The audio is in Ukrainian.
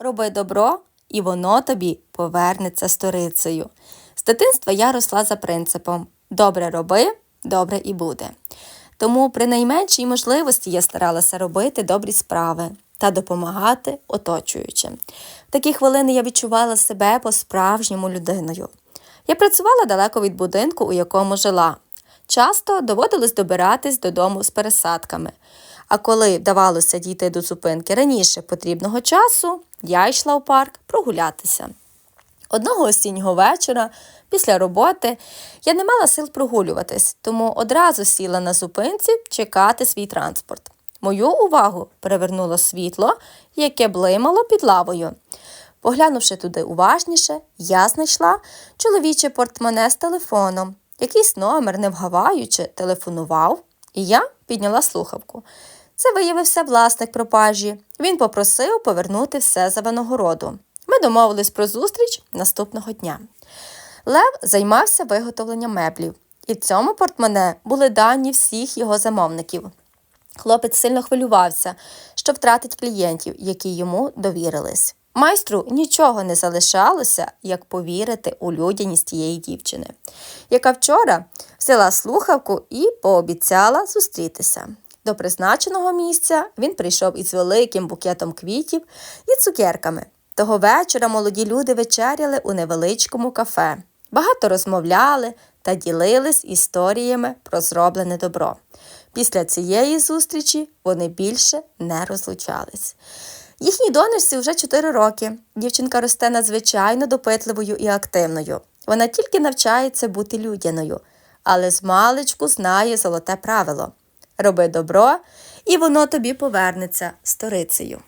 роби добро, і воно тобі повернеться сторицею. З дитинства я росла за принципом добре роби, добре і буде. Тому при найменшій можливості я старалася робити добрі справи та допомагати оточуючим. В такі хвилини я відчувала себе по-справжньому людиною. Я працювала далеко від будинку, у якому жила. Часто доводилось добиратись додому з пересадками. А коли вдавалося дійти до зупинки раніше потрібного часу, я йшла в парк прогулятися. Одного осіннього вечора, після роботи, я не мала сил прогулюватись, тому одразу сіла на зупинці чекати свій транспорт. Мою увагу привернуло світло, яке блимало під лавою. Поглянувши туди уважніше, я знайшла чоловіче портмоне з телефоном. Якийсь номер, не вгаваючи, телефонував, і я підняла слухавку. Це виявився власник пропажі. Він попросив повернути все за винагороду. Ми домовились про зустріч наступного дня. Лев займався виготовленням меблів, і в цьому портмоне були дані всіх його замовників. Хлопець сильно хвилювався, що втратить клієнтів, які йому довірились. Майстру нічого не залишалося, як повірити у людяність тієї дівчини, яка вчора взяла слухавку і пообіцяла зустрітися. До призначеного місця він прийшов із великим букетом квітів і цукерками. Того вечора молоді люди вечеряли у невеличкому кафе. Багато розмовляли та ділились історіями про зроблене добро. Після цієї зустрічі вони більше не розлучались. Їхній донечці вже 4 роки. Дівчинка росте надзвичайно допитливою і активною. Вона тільки навчається бути людяною, але з маличку знає золоте правило роби добро, і воно тобі повернеться сторицею.